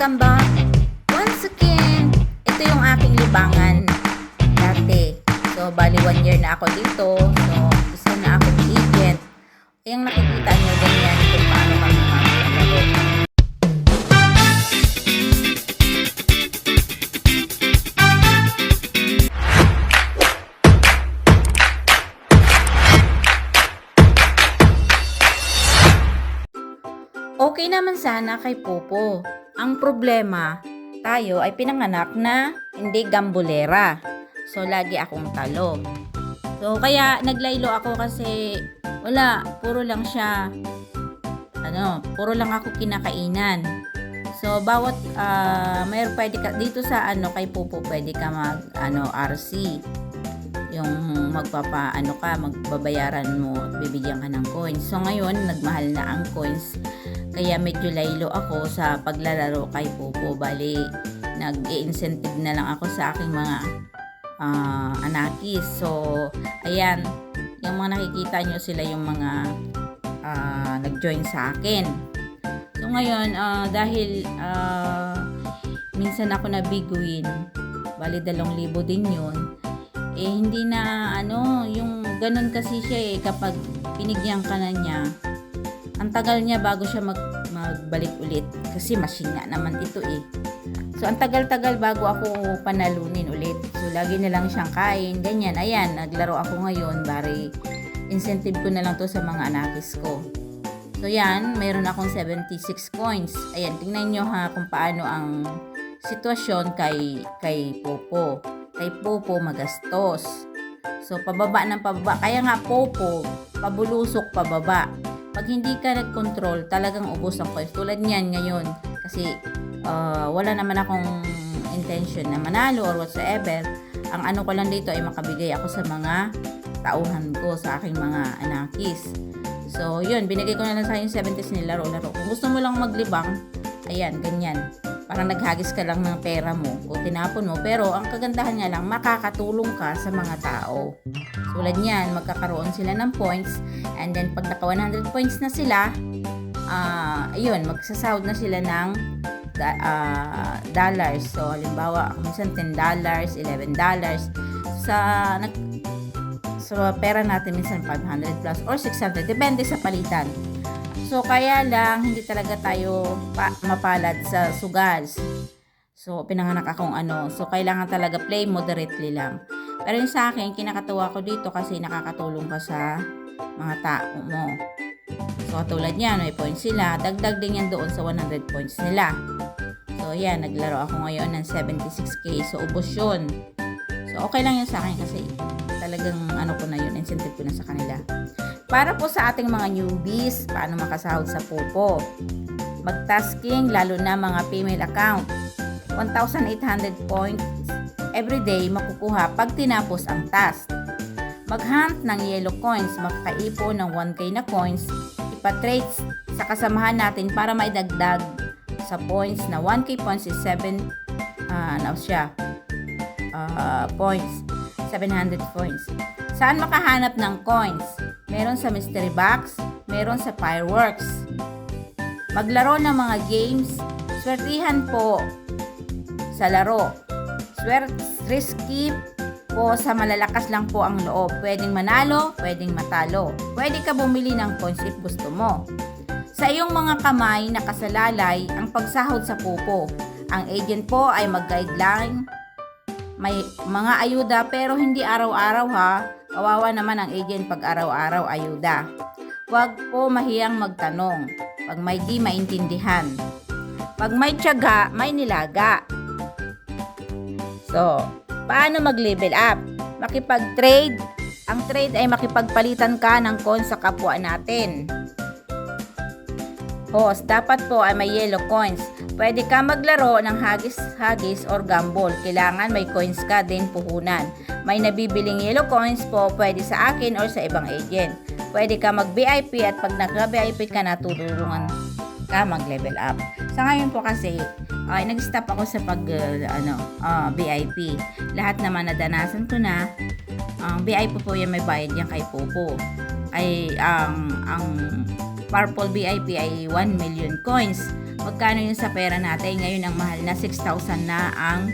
Back! Once again, ito yung aking libangan dati. So, bali one year na ako dito. So, isa na akong agent. Yung nakikita nyo ganyan kung paano kami maglalaro. Okay naman sana kay Popo. Ang problema, tayo ay pinanganak na hindi gambulera. So, lagi akong talo. So, kaya naglaylo ako kasi wala, puro lang siya, ano, puro lang ako kinakainan. So, bawat, ah, mayroon pwede ka, dito sa ano, kay Popo, pwede ka mag, ano, RC. Yung magpapa, ano ka, magbabayaran mo, bibigyan ka ng coins. So, ngayon, nagmahal na ang coins. Kaya medyo laylo ako sa paglalaro kay Popo. Bali, nag-i-incentive na lang ako sa aking mga ah, anakis. So, ayan, yung mga nakikita nyo sila yung mga ah, nag-join sa akin. So, ngayon, ah, dahil ah, minsan ako nabiguin, bali dalawang libo din yun, eh hindi na ano, yung ganun kasi siya eh, kapag pinigyan ka na niya, ang tagal niya bago siya mag, magbalik ulit kasi machine nga naman ito eh. So, ang tagal-tagal bago ako panalunin ulit. So, lagi na lang siyang kain, ganyan. Ayan, naglaro ako ngayon. Bari, incentive ko na lang to sa mga anakis ko. So, yan, mayroon akong 76 coins. Ayan, tingnan nyo ha kung paano ang sitwasyon kay, kay Popo. Kay Popo, magastos. So, pababa ng pababa. Kaya nga, Popo, pabulusok pababa. Pag hindi ka nag-control, talagang ubos ang coins. Tulad niyan ngayon. Kasi, uh, wala naman akong intention na manalo or whatsoever. Ang ano ko lang dito ay makabigay ako sa mga tauhan ko, sa aking mga anakis. So, yun, binigay ko na lang sa yung 70s nilaro-laro. Kung gusto mo lang maglibang, ayan, ganyan. Parang naghagis ka lang ng pera mo o tinapon mo. Pero, ang kagandahan niya lang, makakatulong ka sa mga tao. Tulad niyan, magkakaroon sila ng points. And then, pag naka 100 points na sila, ah ayun, magsasahod na sila ng ah, dollars. So, halimbawa, minsan $10, $11. Sa, nag, sa pera natin, minsan 500 plus or 600. Depende sa palitan. So, kaya lang, hindi talaga tayo pa- mapalad sa sugals. So, pinanganak akong ano. So, kailangan talaga play moderately lang. Pero yung sa akin, kinakatuwa ko dito kasi nakakatulong ka sa mga tao mo. So, katulad niyan, may points sila. Dagdag din yan doon sa 100 points nila. So, yan, naglaro ako ngayon ng 76k. So, ubos yun. So, okay lang yun sa akin kasi talagang ano ko na yun, incentive ko na sa kanila. Para po sa ating mga newbies, paano makasahod sa Popo? Mag-tasking, lalo na mga female account. 1,800 points every day makukuha pag tinapos ang task. Mag-hunt ng yellow coins, makakaipo ng 1k na coins, ipatrade sa kasamahan natin para maidagdag sa points na 1k points is 7 ah ano siya? Ah, points 700 points. Saan makahanap ng coins? Meron sa mystery box meron sa fireworks. Maglaro ng mga games swertihan po sa laro risky po sa malalakas lang po ang loob. Pwedeng manalo, pwedeng matalo. Pwede ka bumili ng coins if gusto mo. Sa iyong mga kamay nakasalalay ang pagsahod sa pupo. Ang agent po ay mag-guideline. May mga ayuda pero hindi araw-araw ha. Kawawa naman ang agent pag araw-araw ayuda. Huwag po mahiyang magtanong pag may di maintindihan. Pag may tiyaga, may nilaga. So, paano mag-level up? Makipag-trade. Ang trade ay makipagpalitan ka ng coins sa kapwa natin. Host, dapat po ay may yellow coins. Pwede ka maglaro ng hagis-hagis or gamble. Kailangan may coins ka din puhunan. May nabibiling yellow coins po pwede sa akin or sa ibang agent. Pwede ka mag-VIP at pag nag-VIP ka natutulungan ka mag-level up. Sa ngayon po kasi, ay nag-stop ako sa pag uh, ano, uh, VIP. Lahat naman nadanasan ko na. Ang VIP po yan may bayad yan kay Popo. Ay ang ang purple VIP ay 1 million coins. magkano yun sa pera natin. Ngayon ang mahal na 6,000 na ang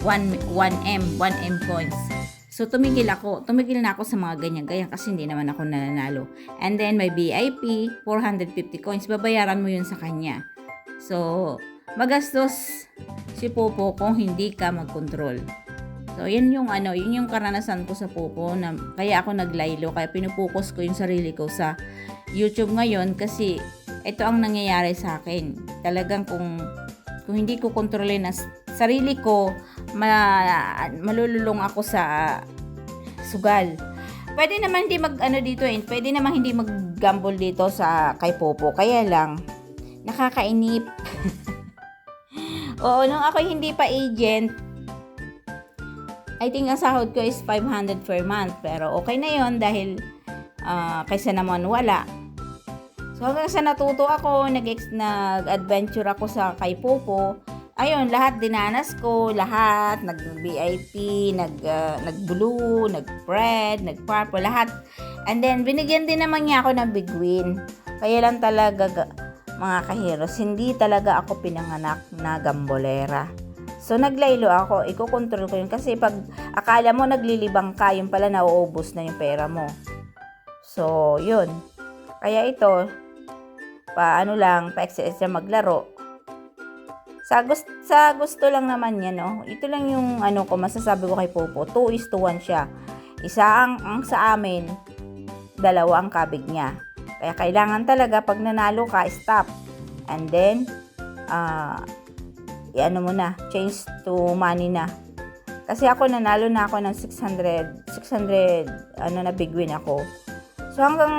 1, 1M, 1M coins. So, tumigil ako. Tumigil na ako sa mga ganyan-ganyan kasi hindi naman ako nananalo. And then, may VIP, 450 coins. Babayaran mo yun sa kanya. So, magastos si Popo kung hindi ka mag-control. So, yun yung ano, yun yung karanasan ko sa Popo na kaya ako naglaylo, kaya pinupokus ko yung sarili ko sa YouTube ngayon kasi ito ang nangyayari sa akin. Talagang kung kung hindi ko kontrolin na sarili ko, ma, malululong ako sa sugal. Pwede naman hindi mag ano dito eh, pwede naman hindi mag-gamble dito sa kay Popo. Kaya lang nakakainip. Oo, nung ako hindi pa agent, I think ang sahod ko is 500 per month. Pero okay na yon dahil ah, kaysa naman wala. So hanggang sa natuto ako, nag nag-adventure ako sa kay Popo. Ayun, lahat dinanas ko, lahat, nag-VIP, nag, ah, nag-blue, nag-red, nag-purple, lahat. And then, binigyan din naman niya ako ng big win. Kaya lang talaga, ga- mga kaheros, hindi talaga ako pinanganak na gambolera. So, naglaylo ako, iko-control ko yun. Kasi pag akala mo naglilibang ka, yung pala nauubos na yung pera mo. So, yun. Kaya ito, paano lang, pa-extra maglaro. Sa gusto, sa gusto lang naman niya, no? Ito lang yung ano ko, masasabi ko kay Popo. 2 is to 1 siya. Isa ang, ang sa amin, dalawa ang kabig niya. Kaya kailangan talaga pag nanalo ka, stop. And then, ah, i-ano mo na, change to money na. Kasi ako nanalo na ako ng 600, 600, ano na big win ako. So hanggang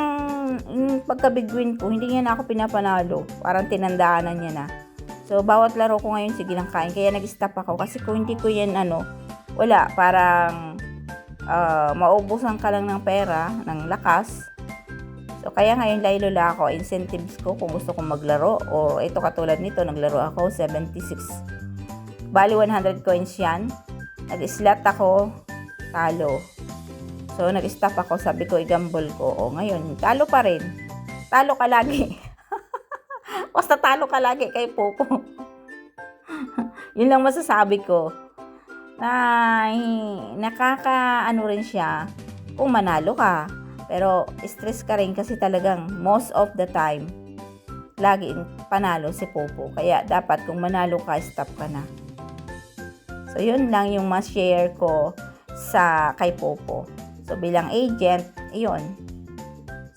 yung pagka big win ko, hindi niya na ako pinapanalo. Parang tinandaanan niya na. So bawat laro ko ngayon, sige lang kain. Kaya nag-stop ako. Kasi kung hindi ko yan ano, wala. Parang ah, maubusan ka lang ng pera, ng lakas. So, kaya ngayon laylo ako, incentives ko kung gusto kong maglaro. O ito katulad nito, naglaro ako, 76. Bali, 100 coins yan. Nag-slot ako, talo. So, nag-stop ako, sabi ko, i-gamble ko. O ngayon, talo pa rin. Talo ka lagi. Basta talo ka lagi kay Popo. Yun lang masasabi ko. Na, nakaka, ano rin siya, kung manalo ka. Pero stress ka rin kasi talagang most of the time, lagi panalo si Popo. Kaya dapat kung manalo ka, stop ka na. So, yun lang yung mas share ko sa kay Popo. So, bilang agent, yun.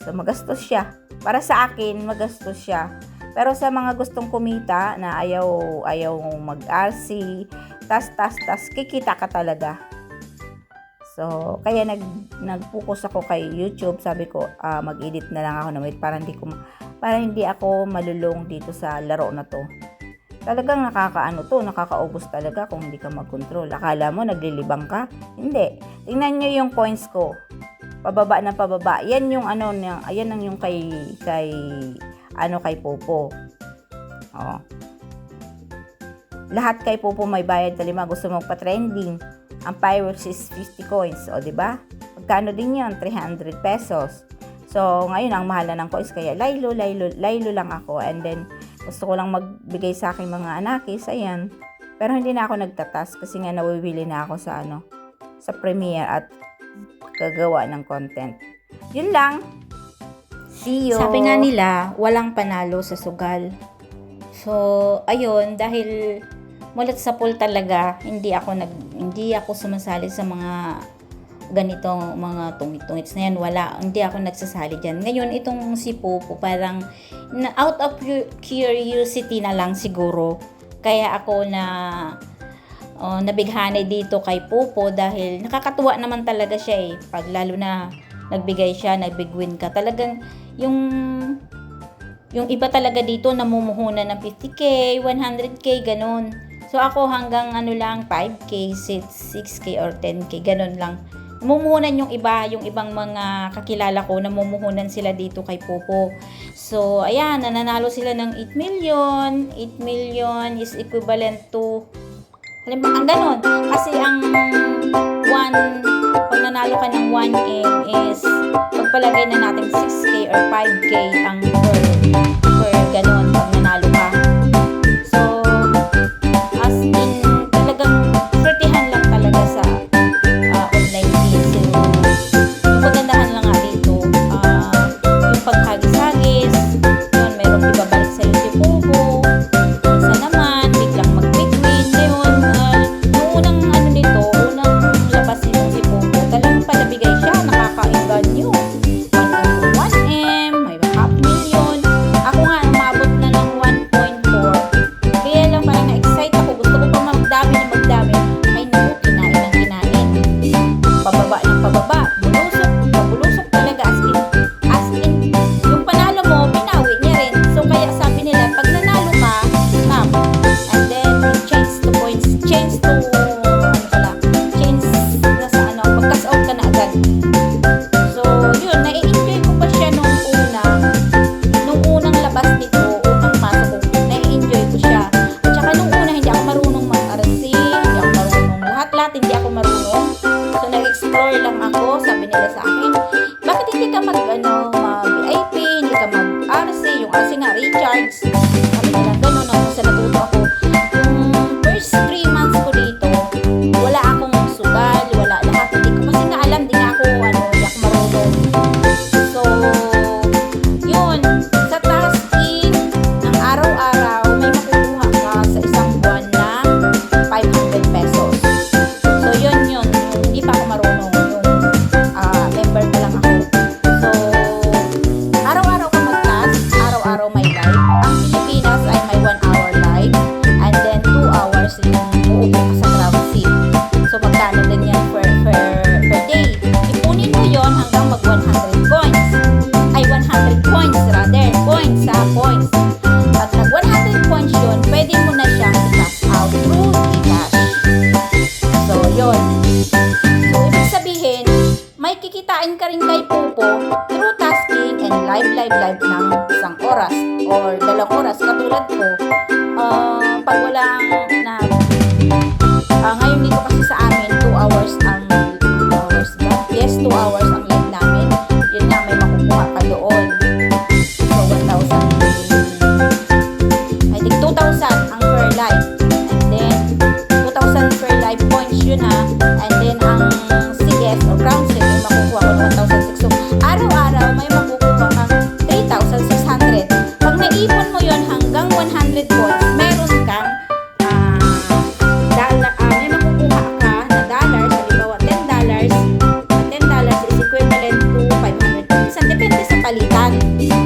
So, magastos siya. Para sa akin, magastos siya. Pero sa mga gustong kumita na ayaw, ayaw mag-RC, tas, tas, tas, kikita ka talaga. So, kaya nag nag-focus ako kay YouTube. Sabi ko, ah, mag-edit na lang ako ng wait para hindi ko para hindi ako malulong dito sa laro na to. Talagang nakakaano to, nakakaubos talaga kung hindi ka mag-control. Akala mo naglilibang ka? Hindi. Tingnan niyo yung coins ko. Pababa na pababa. Yan yung ano, ayan ang yung kay kay ano kay Popo. Oh. Lahat kay Popo may bayad sa lima. Gusto mo pa-trending. Ang fireworks is 50 coins. O, di ba? Magkano din yun? 300 pesos. So, ngayon, ang mahal na ng coins. Kaya, laylo, laylo, laylo lang ako. And then, gusto ko lang magbigay sa aking mga anakis. Ayan. Pero hindi na ako nagtatas kasi nga nawiwili na ako sa ano, sa premiere at gagawa ng content. Yun lang. See. Sabi nga nila, walang panalo sa sugal. So, ayun, dahil mulat sa pool talaga, hindi ako nag hindi ako sumasali sa mga ganitong mga tungit-tungits na yan. Wala, hindi ako nagsasali dyan. Ngayon, itong si Popo, parang na, out of cu- curiosity na lang siguro. Kaya ako na oh, nabighani dito kay Popo dahil nakakatuwa naman talaga siya eh. Pag lalo na nagbigay siya, nagbig win ka. Talagang yung yung iba talaga dito namumuhunan ng 50k, 100k, ganun. So ako hanggang ano lang 5k, 6k or 10k, ganun lang. Namumuhunan yung iba, yung ibang mga kakilala ko, namumuhunan sila dito kay Popo. So, ayan, nananalo sila ng 8 million. 8 million is equivalent to Halimbawa, ang ganun. Kasi ang one, pag nanalo ka ng 1M is, pagpalagay na natin 6K or 5K ang per, per ganun. Yun. So, ibig sabihin, may kikitain ka rin kay Popo through tasking and live, live, live ng isang oras or dalawang oras katulad ko. Uh, pag walang na... Uh, ngayon dito kasi sa amin, 2 hours ang sa palitan.